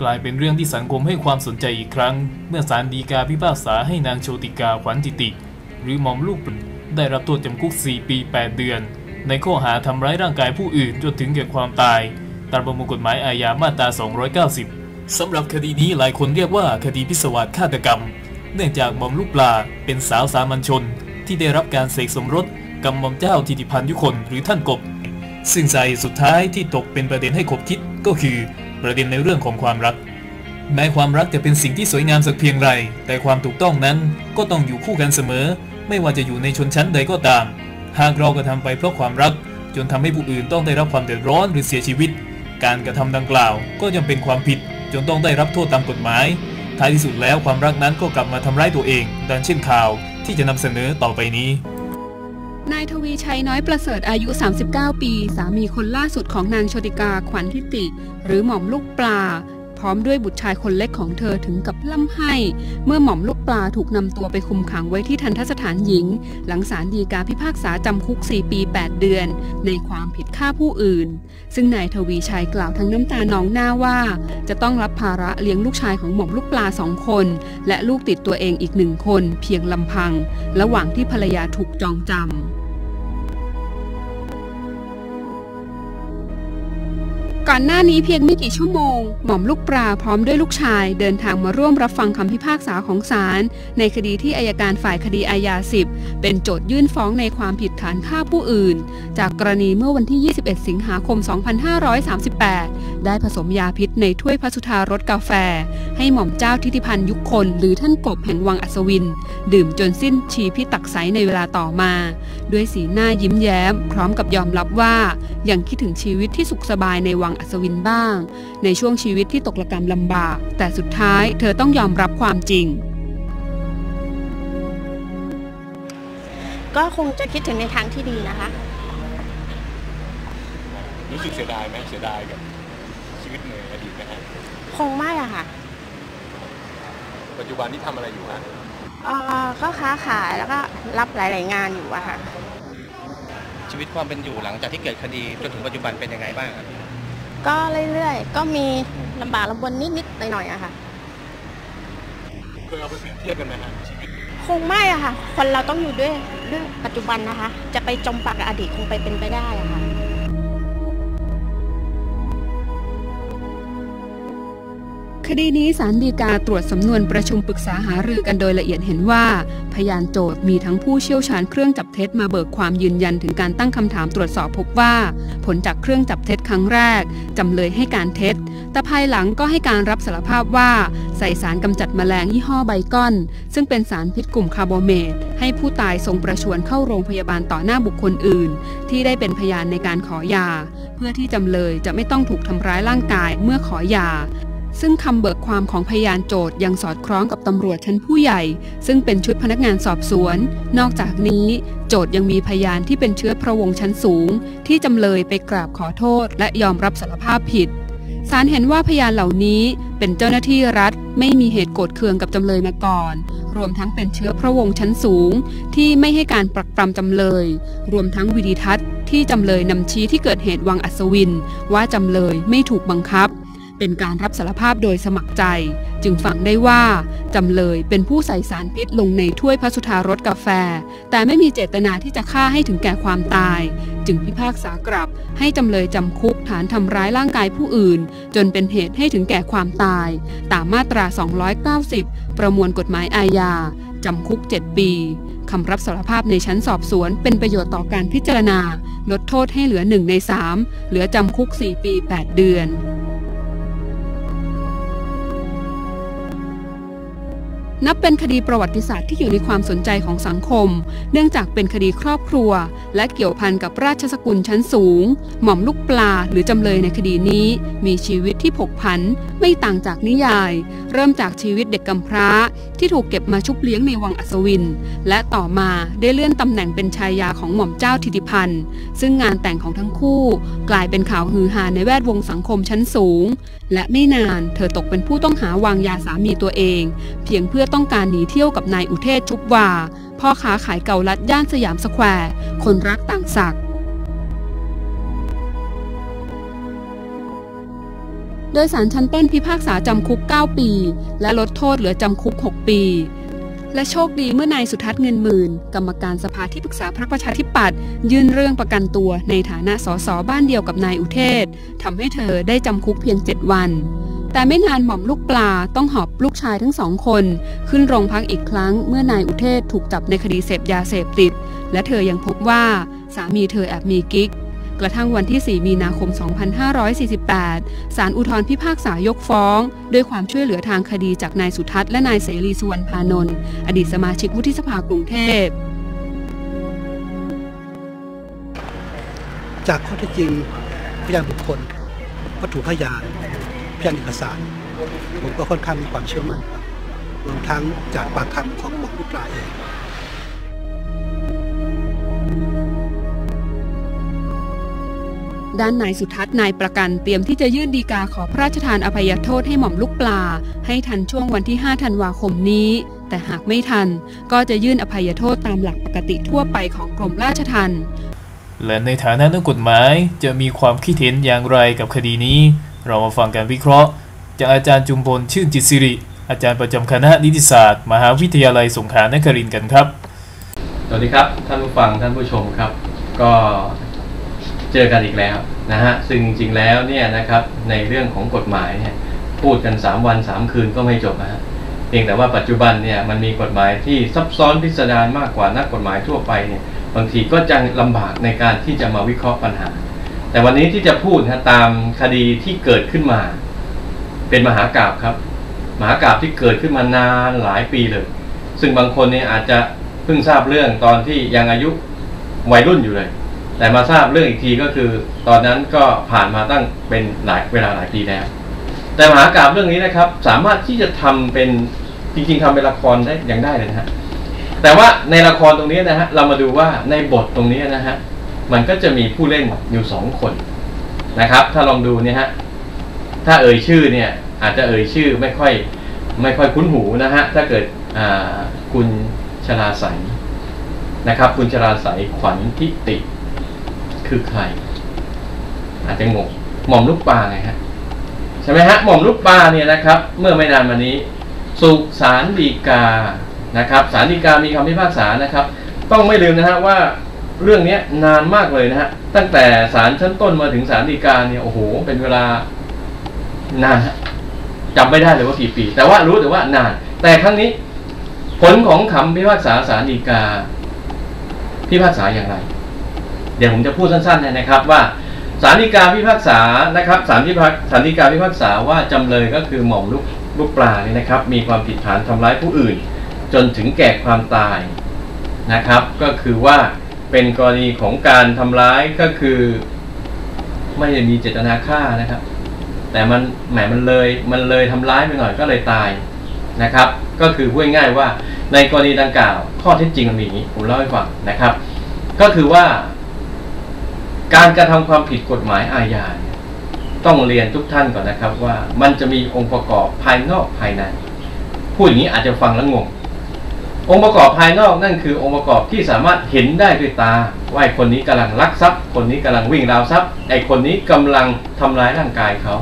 กลายเป็นเรื่องที่สังคมให้ความสนใจอีกครั้ง เมื่อศาลฎีกาพิพากษาให้นางโชติกาขวัญจิติ หรือหม่อมลูกปลได้รับโทษจำคุก 4 ปี 8 เดือน ในข้อหาทำร้ายร่างกายผู้อื่นจนถึงแก่ความตาย ตามประมวลกฎหมายอาญามาตรา 290 สำหรับคดีนี้หลายคนเรียกว่าคดีพิศวาสฆาตกรรม เนื่องจากหม่อมลูกปลาเป็นสาวสามัญชน ที่ได้รับการเสกสมรสกับหม่อมเจ้าทิติพันธ์ยุคนหรือท่านกบ ซึ่งสาเหตุสุดท้ายที่ตกเป็นประเด็นให้ขบคิดก็คือ ประเด็นในเรื่องของความรัก แม้ความรักจะเป็นสิ่งที่สวยงามสักเพียงไร แต่ความถูกต้องนั้นก็ต้องอยู่คู่กันเสมอ ไม่ว่าจะอยู่ในชนชั้นใดก็ตาม หากเรากระทำไปเพราะความรัก จนทำให้ผู้อื่นต้องได้รับความเดือดร้อนหรือเสียชีวิต การกระทำดังกล่าว ก็ยังเป็นความผิด จนต้องได้รับโทษตามกฎหมาย ท้ายที่สุดแล้วความรักนั้นก็กลับมาทำร้ายตัวเอง ดังเช่นข่าวที่จะนำเสนอต่อไปนี้ นายทวีชัยน้อยประเสริฐอายุ 39 ปี สามีคนล่าสุดของนางโชติกาขวัญทิติ หรือหม่อมลูกปลา พร้อมด้วยบุตรชายคนเล็กของเธอถึงกับล่ำไห้ เมื่อหม่อมลูกปลาถูกนำตัวไปคุมขังไว้ที่ทันทสถานหญิง หลังศาลฎีกาพิพากษาจำคุก 4 ปี 8 เดือน ในความผิดฆ่าผู้อื่น ซึ่งนายทวีชัยกล่าวทั้งน้ำตานองหน้าว่า จะต้องรับภาระเลี้ยงลูกชายของหม่อมลูกปลาสองคน และลูกติดตัวเองอีกหนึ่งคน เพียงลำพัง ระหว่างที่ภรรยาถูกจองจำ ก่อนหน้านี้เพียงไม่กี่ชั่วโมง หม่อมลูกปลาพร้อมด้วยลูกชาย เดินทางมาร่วมรับฟังคำพิพากษาของศาลในคดีที่อายการฝ่ายคดีอาญาสิบเป็นโจทยื่นฟ้องในความผิดฐานฆ่าผู้อื่น จากกรณีเมื่อวันที่ 21 สิงหาคม 2538 ได้ผสมยาพิษในถ้วยพระสุธารสกาแฟ ให้หม่อมเจ้าทิติพันธ์ยุคคน หรือท่านกบแห่งวังอัศวิน ดื่มจนสิ้นชีพิตักไสในเวลาต่อมา ด้วยสีหน้ายิ้มแย้ม พร้อมกับยอมรับว่ายังคิดถึงชีวิตที่สุขสบายในวังอัศวินบ้าง ในช่วงชีวิตที่ตกระกรรมลำบาก แต่สุดท้ายเธอต้องยอมรับความจริงก็คงจะคิดถึงในทางที่ดีนะคะ รู้สึกเสียดายไหมเสียดายกับ ชีวิตในอดีตไหมฮะคงไม่อะค่ะปัจจุบันนี้ทำอะไรอยู่ฮะเอ่อก็ค้าขายแล้วก็รับหลาย ๆ งานอยู่อะค่ะ ชีวิตความเป็นอยู่หลังจากที่เกิดคดีจนถึงปัจจุบันเป็นยังไงบ้างครับก็เรื่อย ๆ ก็มีลำบากลำบนนิด ๆ หน่อย ๆอะค่ะ เคยเอาไปเปรียบเทียบกันไหมฮะชีวิตคงไม่อะค่ะ คนเราต้องอยู่ด้วยด้วยปัจจุบันนะคะ จะไปจมปลักกับอดีตคงไปเป็นไปได้อะค่ะ คดีนี้ศาลฎีกาตรวจสำนวนประชุมปรึกษาหารือกันโดยละเอียดเห็นว่า พยานโจทย์มีทั้งผู้เชี่ยวชาญเครื่องจับเท็จมาเบิกความยืนยันถึงการตั้งคำถามตรวจสอบพบว่า ผลจากเครื่องจับเท็จครั้งแรกจำเลยให้การเท็จ แต่ภายหลังก็ให้การรับสารภาพว่า ใส่สารกำจัดแมลงยี่ห้อไบก้อน ซึ่งเป็นสารพิษกลุ่มคาร์โบเมตให้ผู้ตายทรงประชวนเข้าโรงพยาบาลต่อหน้าบุคคลอื่น ที่ได้เป็นพยานในการขอยา เพื่อที่จำเลยจะไม่ต้องถูกทำร้ายร่างกายเมื่อขอยา ซึ่งคำเบิกความของพยานโจทย์ยังสอดคล้องกับตำรวจชั้นผู้ใหญ่ ซึ่งเป็นชุดพนักงานสอบสวน นอกจากนี้โจทย์ยังมีพยานที่เป็นเชื้อพระวงศ์ชั้นสูง ที่จำเลยไปกราบขอโทษ และยอมรับสารภาพผิดศาลเห็นว่าพยานเหล่านี้เป็นเจ้าหน้าที่รัฐ ไม่มีเหตุโกรธเคืองกับจำเลยมาก่อน รวมทั้งเป็นเชื้อพระวงศ์ชั้นสูง ที่ไม่ให้การปรักปรำจำเลย รวมทั้งวิดิทัศน์ที่จำเลยนำชี้ที่เกิดเหตุวังอัศวิน ว่าจำเลยไม่ถูกบังคับ เป็นการรับสารภาพโดยสมัครใจ จึงฟังได้ว่า จำเลยเป็นผู้ใส่สารพิษลงในถ้วยพระสุธารสกาแฟ แต่ไม่มีเจตนาที่จะฆ่าให้ถึงแก่ความตาย จึงพิพากษากลับ ให้จำเลยจำคุกฐานทำร้ายร่างกายผู้อื่น จนเป็นเหตุให้ถึงแก่ความตาย ตามมาตรา 290 ประมวลกฎหมายอาญาจำคุก 7 ปีคำรับสารภาพในชั้นสอบสวนเป็นประโยชน์ต่อการพิจารณา ลดโทษให้เหลือ 1 ใน 3 เหลือจำคุก 4 ปี 8 เดือน นับเป็นคดีประวัติศาสตร์ที่อยู่ในความสนใจของสังคม เนื่องจากเป็นคดีครอบครัว และเกี่ยวพันกับราชสกุลชั้นสูง หม่อมลูกปลาหรือจำเลยในคดีนี้ มีชีวิตที่ผกผัน ไม่ต่างจากนิยาย เริ่มจากชีวิตเด็กกำพร้า ที่ถูกเก็บมาชุบเลี้ยงในวังอัศวิน และต่อมาได้เลื่อนตำแหน่งเป็นชายาของหม่อมเจ้าทิติพันธ์ซึ่งงานแต่งของทั้งคู่ กลายเป็นข่าวฮือฮาในแวดวงสังคมชั้นสูง และไม่นาน เธอตกเป็นผู้ต้องหาวางยาสามีตัวเอง เพียงเพื่อต้องการหนีเที่ยวกับนายอุเทศชุบวา พ่อค้าขายเกาลัดย่านสยามสแควร์ คนรักต่างศักดิ์โดยสารชั้นต้นพิพากษาจำคุก 9 ปี และลดโทษเหลือจำคุก 6 ปี และโชคดีเมื่อนายสุทัศน์เงินหมื่น กรรมการสภาที่ปรึกษาพรรคประชาธิปัตย์ยื่นเรื่องประกันตัวในฐานะสสบ้านเดียวกับนายอุเทศทำให้เธอได้จำคุกเพียง 7 วัน แต่ไม่นานหม่อมลูกปลาต้องหอบลูกชายทั้งสองคน ขึ้นโรงพักอีกครั้งเมื่อนายอุเทศถูกจับในคดีเสพยาเสพติด และเธอยังพบว่าสามีเธอแอบมีกิ๊ก กระทั่งวันที่ 4 มีนาคม 2548 ศาลอุทธรพิพากษายกฟ้อง ด้วยความช่วยเหลือทางคดีจากนายสุทัศน์และนายเสรีสุวรรณพานนท์อดีตสมาชิกวุฒิสภากรุงเทพ จากข้อเท็จจริงพยานบุคคลวัตถุพยาน พยานเอกสาร ผมก็ค่อนข้างมีความเชื่อมั่นรวมทั้งจากปากคำของหมอลูกปลาเองด้านนายสุทัศน์นายประกันเตรียมที่จะยื่นดีกาขอพระราชทานอภัยโทษให้หม่อมลูกปลา ให้ทันช่วงวันที่ 5 ธันวาคมนี้ แต่หากไม่ทัน ก็จะยื่นอภัยโทษตามหลักปกติทั่วไปของกรมราชทัณฑ์และในฐานะนักกฎหมายจะมีความคิดเห็นอย่างไรกับคดีนี้ เรามาฟังการวิเคราะห์ จากอาจารย์จุมพลชื่นจิตสิริ อาจารย์ประจำคณะนิติศาสตร์ มหาวิทยาลัยสงขลานครินทร์กันครับ สวัสดีครับ ท่านผู้ฟังท่านผู้ชมครับ ก็เจอกันอีกแล้วนะฮะ ซึ่งจริงๆแล้วเนี่ยนะครับในเรื่องของกฎหมายเนี่ยพูดกัน 3 วัน 3 คืนก็ไม่จบนะฮะเพียงแต่ว่าปัจจุบันเนี่ยมันมีกฎหมายที่ซับซ้อนพิสดารมากกว่านักกฎหมายทั่วไปเนี่ยบางทีก็จะลำบากในการที่จะมาวิเคราะห์ปัญหา แต่วันนี้ที่จะพูดนะตามคดีที่เกิดขึ้นมา เป็นมหากราบครับ มหากราบที่เกิดขึ้นมานานหลายปีเลย ซึ่งบางคนเนี่ยอาจจะเพิ่งทราบเรื่องตอนที่ยังอายุวัยรุ่นอยู่เลย แต่มาทราบเรื่องอีกทีก็คือ ตอนนั้นก็ผ่านมาตั้งเป็นหลายเวลาหลายปีแล้ว แต่มหากราบเรื่องนี้นะครับ สามารถที่จะทำเป็นจริงๆทำเป็นละครได้ยังได้เลยนะฮะแต่ว่าในละครตรงนี้นะฮะเรามาดูว่าในบทตรงนี้นะฮะ มันก็จะมีผู้เล่นอยู่สองคนนะครับ ถ้าลองดูเนี่ยฮะถ้าเอ่ยชื่อเนี่ยอาจจะเอ่ยชื่อไม่ค่อยไม่ค่อยคุ้นหูนะฮะถ้าเกิดอ่าคุณชลาใสยนะครับ คุณชลาใสยขวัญทิติคือใคร อาจจะงงหม่อมลูกปลาไงฮะใช่ไหมฮะหม่อมลูกปลาเนี่ยนะครับ เมื่อไม่นานมานี้ สุสารดีกานะครับสารดีกามีคำพิพากษานะครับ ต้องไม่ลืมนะฮะว่า เรื่องนี้นานมากเลยนะฮะ ตั้งแต่ศาลชั้นต้นมาถึงศาลฎีกาเนี่ยโอ้โห เป็นเวลานานจำไม่ได้เลยว่ากี่ปี แต่ว่ารู้แต่ว่านาน แต่ครั้งนี้ ผลของคำพิพากษาศาลฎีกา พิพากษาอย่างไร เดี๋ยวผมจะพูดสั้นๆนะครับว่าศาลฎีกาพิพากษานะครับศาลพิพากศาลฎีกาพิพากษาว่าจำเลยก็คือหม่อมลูกลูกปลาเนี่ยนะครับ มีความผิดฐานทำร้ายผู้อื่น จนถึงแก่ความตายนะครับ ก็คือว่า เป็นกรณีของการทำร้ายก็คือ ไม่ได้มีเจตนาฆ่านะครับ แต่มันแหมมันเลยมันเลยทำร้ายไปหน่อยก็เลยตายนะครับ ก็คือพูดง่ายว่าในกรณีดังกล่าว ข้อเท็จจริงมันมีอย่างนี้ผมเล่าให้ฟังนะครับ ก็คือว่า การกระทำความผิดกฎหมายอาญาต้องเรียนทุกท่านก่อนนะครับว่ามันจะมีองค์ประกอบภายนอกภายใน พูดอย่างนี้อาจจะฟังแล้วงง องค์ประกอบภายนอกนั่นคือองค์ประกอบที่สามารถเห็นได้ด้วยตา ว่าไอ้คนนี้กำลังลักทรัพย์ คนนี้กำลังวิ่งราวทรัพย์ไอ้คนนี้กำลังทำร้ายร่างกายเขา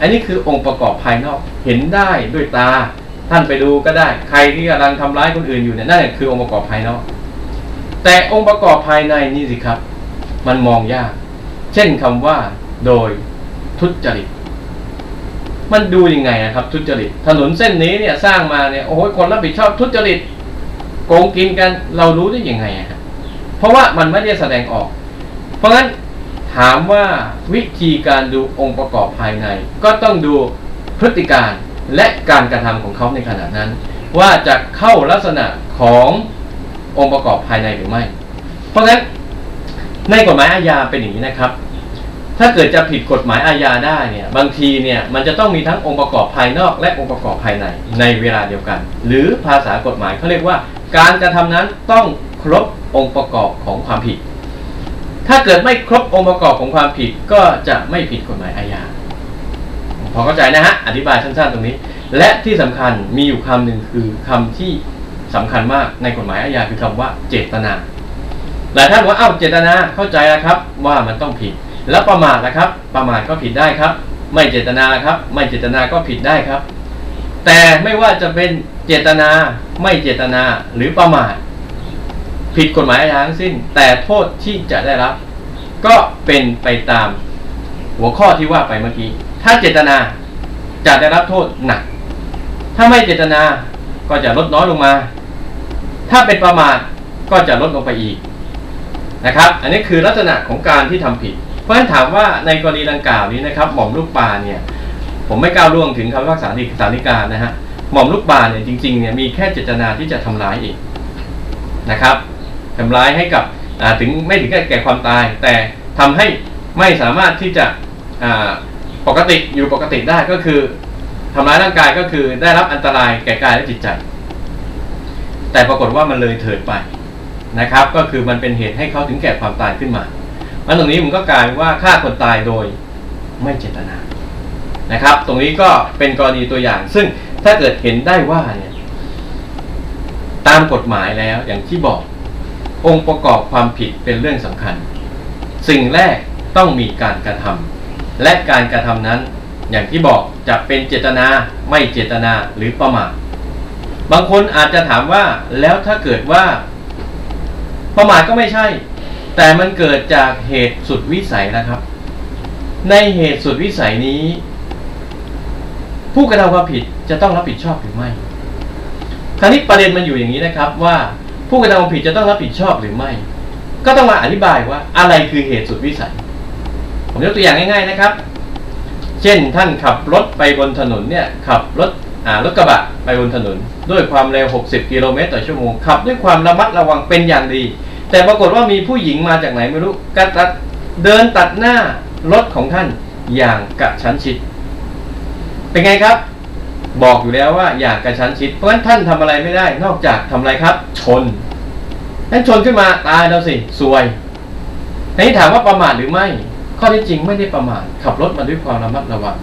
อันนี้คือองค์ประกอบภายนอกเห็นได้ด้วยตา ท่านไปดูก็ได้ ใครที่กำลังทำร้ายคนอื่นอยู่เนี่ยนั่นคือองค์ประกอบภายนอก แต่องค์ประกอบภายในนี่สิครับ มันมองยาก เช่นคำว่า โดยทุจริตมันดูยังไงนะครับทุจริตถนนเส้นนี้เนี่ยสร้างมาเนี่ยโอ้โหคนรับผิดชอบทุจริต กงกินกันเรารู้ได้ยังไงอะครับเพราะว่ามันไม่ได้แสดงออก เพราะงั้นถามว่าวิธีการดูองค์ประกอบภายใน ก็ต้องดูพฤติการและการกระทำของเขาในขณะนั้น ว่าจะเข้าลักษณะขององค์ประกอบภายในหรือไม่ เพราะงั้นในกฎหมายอาญาเป็นอย่างนี้นะครับ ถ้าเกิดจะผิดกฎหมายอาญาได้เนี่ยบางทีเนี่ยมันจะต้องมีทั้งองค์ประกอบภายนอก และองค์ประกอบภายในในเวลาเดียวกัน หรือภาษากฎหมายเขาเรียกว่า การกระทำนั้นต้องครบองค์ประกอบของความผิด ถ้าเกิดไม่ครบองค์ประกอบของความผิดก็จะไม่ผิดกฎหมายอาญาพอเข้าใจนะฮะอธิบายสั้นๆตรงนี้ และที่สำคัญมีอยู่คำหนึ่งคือคำที่สำคัญมากในกฎหมายอาญาคือคำว่าเจตนาหลายท่านบอกว่าเอ้าเจตนาเข้าใจแล้วครับ ว่ามันต้องผิด แล้วประมาทนะครับ ประมาทก็ผิดได้ครับ ไม่เจตนาครับ ไม่เจตนาก็ผิดได้ครับ แต่ไม่ว่าจะเป็น เจตนาไม่เจตนาหรือประมาทผิดกฎหมายทั้งสิ้น แต่โทษที่จะได้รับ ก็เป็นไปตามหัวข้อที่ว่าไปเมื่อกี้ ถ้าเจตนาจะได้รับโทษหนัก ถ้าไม่เจตนาก็จะลดน้อยลงมา ถ้าเป็นประมาทก็จะลดลงไปอีกนะครับ อันนี้คือลักษณะของการที่ทำผิด เพราะฉะนั้นถามว่าในกรณีดังกล่าวนี้นะครับ หม่อมลูกปลาเนี่ย ผมไม่ก้าวล่วงถึงคำพิพากษาดีสาริกานะฮะ หม่อมลูกปลาเนี่ยจริงๆเนี่ยมีแค่เจตนาที่จะทำร้ายเองนะครับทำร้ายให้กับถึงไม่ถึงแก่ความตาย แต่ทำให้ไม่สามารถที่จะปกติอยู่ปกติได้ก็คือทำร้ายร่างกายก็คือได้รับอันตรายแก่กายและจิตใจ แต่ปรากฏว่ามันเลยเถิดไปนะครับ ก็คือมันเป็นเหตุให้เขาถึงแก่ความตายขึ้นมามันตรงนี้มันก็กลายว่าฆ่าคนตายโดยไม่เจตนานะครับ ตรงนี้ก็เป็นกรณีตัวอย่าง ซึ่ง ถ้าเกิดเห็นได้ว่าเนี่ยตามกฎหมายแล้วอย่างที่บอก องค์ประกอบความผิดเป็นเรื่องสำคัญ สิ่งแรกต้องมีการกระทำและการกระทำนั้น อย่างที่บอกจะเป็นเจตนาไม่เจตนาหรือประมาทบางคนอาจจะถามว่าแล้วถ้าเกิดว่าประมาทก็ไม่ใช่ แต่มันเกิดจากเหตุสุดวิสัยนะครับ ในเหตุสุดวิสัยนี้ ผู้กระทำความผิดจะต้องรับผิดชอบหรือไม่ คราวนี้ประเด็นมันอยู่อย่างนี้นะครับว่าผู้กระทำความผิดจะต้องรับผิดชอบหรือไม่ ก็ต้องมาอธิบายว่าอะไรคือเหตุสุดวิสัย ผมยกตัวอย่างง่ายๆนะครับ เช่นท่านขับรถไปบนถนนเนี่ยขับรถอ่ารถกระบะไปบนถนน ด้วยความเร็ว 60 กิโลเมตรต่อชั่วโมงขับด้วยความระมัดระวังเป็นอย่างดี แต่ปรากฏว่ามีผู้หญิงมาจากไหนไม่รู้กระตัดเดินตัดหน้ารถของท่านอย่างกระชั้นชิด เป็นไงครับ บอกอยู่แล้วว่าอยากกระชั้นชิด เพราะฉะนั้นท่านทำอะไรไม่ได้ นอกจากทำอะไรครับ ชนนั้นชนขึ้นมาตายแล้วสิซวยทีนี้ถามว่าประมาทหรือไม่ ข้อที่จริงไม่ได้ประมาทขับรถมาด้วยความระมัดระวัง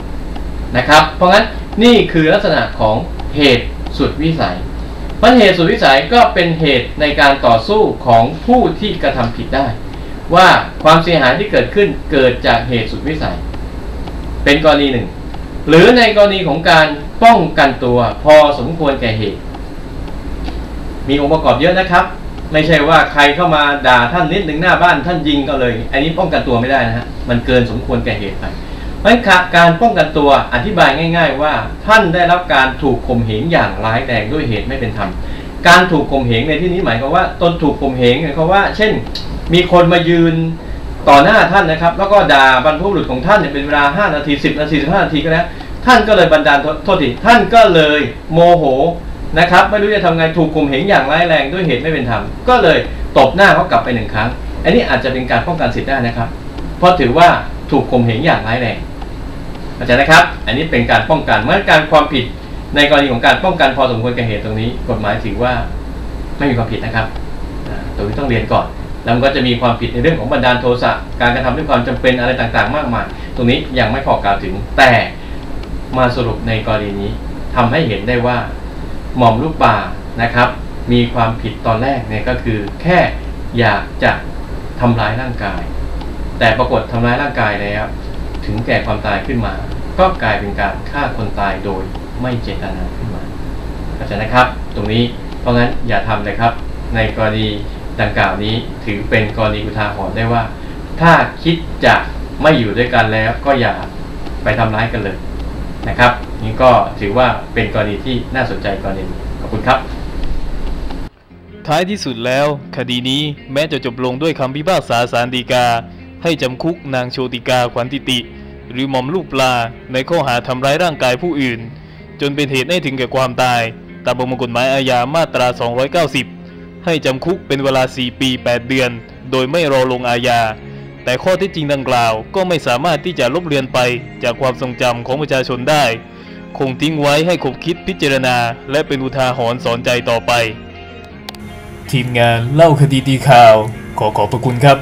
นะครับ เพราะงั้นนี่คือลักษณะของเหตุสุดวิสัยมันเหตุสุดวิสัยก็เป็นเหตุในการต่อสู้ของผู้ที่กระทำผิดได้ ว่าความเสียหายที่เกิดขึ้นเกิดจากเหตุสุดวิสัย เป็นกรณีหนึ่ง หรือในกรณีของการป้องกันตัวพอสมควรแก่เหตุ มีองค์ประกอบเยอะนะครับ ไม่ใช่ว่าใครเข้ามาด่าท่านนิดหนึ่งหน้าบ้านท่านยิงก็เลย อันนี้ป้องกันตัวไม่ได้นะฮะมันเกินสมควรแก่เหตุไปเพราะการป้องกันตัวอธิบายง่าย ๆ ว่าท่านได้รับการถูกข่มเหงอย่างร้ายแรงด้วยเหตุไม่เป็นธรรมการถูกข่มเหงในที่นี้หมายความว่าตนถูกข่มเหงหมายความว่า เช่น มีคนมายืน ต่อหน้าท่านนะครับ แล้วก็ด่าบรรพบุรุษของท่านเนี่ยเป็นเวลา5นาที10นาที15นาทีก็แล้วท่านก็เลยบันดาลโทษทีท่านก็เลยโมโหนะครับ ไม่รู้จะทำไงถูกข่มเหงอย่างร้ายแรงด้วยเหตุไม่เป็นธรรมก็เลยตบหน้าเขากลับไปหนึ่งครั้ง อันนี้อาจจะเป็นการป้องกันสิทธิ์ได้นะครับ เพราะถือว่าถูกข่มเหงอย่างร้ายแรงเข้าใจนะครับ อันนี้เป็นการป้องกันเมื่อการความผิดในกรณีของการป้องกันพอสมควรแก่เหตุตรงนี้ กฎหมายถือว่าไม่มีความผิดนะครับตรงนี้ต้องเรียนก่อน แล้วก็จะมีความผิดในเรื่องของบันดาลโทสะการกระทำด้วยความจำเป็นอะไรต่างๆ มากมาย ตรงนี้ยังไม่ขอกล่าวถึงแต่มาสรุปในกรณีนี้ทำให้เห็นได้ว่าหม่อมลูกป่านะครับ มีความผิดตอนแรกเนี่ยก็คือ แค่อยากจะทำร้ายร่างกาย แต่ปรากฏทำร้ายร่างกายแล้ว ถึงแก่ความตายขึ้นมา ก็กลายเป็นการฆ่าคนตายโดยไม่เจตนาขึ้นมาเข้าใจนะครับ ตรงนี้เพราะงั้นอย่าทำเลยครับ ในกรณี ดังกล่าวนี้ถือเป็นกรณีอุทาหรณ์ได้ว่า ถ้าคิดจะไม่อยู่ด้วยกันแล้วก็อย่าไปทำร้ายกันเลยนะครับนี่ก็ถือว่าเป็นกรณีที่น่าสนใจกรณีขอบคุณครับ ท้ายที่สุดแล้ว คดีนี้แม้จะจบลงด้วยคำพิพากษาสารดีกา ให้จำคุกนางโชติกาขวัญติติ หรือหม่อมลูกปลาในข้อหาทำร้ายร่างกายผู้อื่น จนเป็นเหตุให้ถึงแก่ความตาย ตามประมวลกฎหมายอาญามาตรา 290 ให้จำคุกเป็นเวลา 4 ปี 8 เดือน โดยไม่รอลงอาญา แต่ข้อที่จริงดังกล่าว ก็ไม่สามารถที่จะลบเลือนไปจากความทรงจำของประชาชนได้ คงทิ้งไว้ให้คบคิดพิจารณา และเป็นอุทาหรณ์สอนใจต่อไป ทีมงานเล่าคดีดีข่าว ขอขอบพระคุณครับ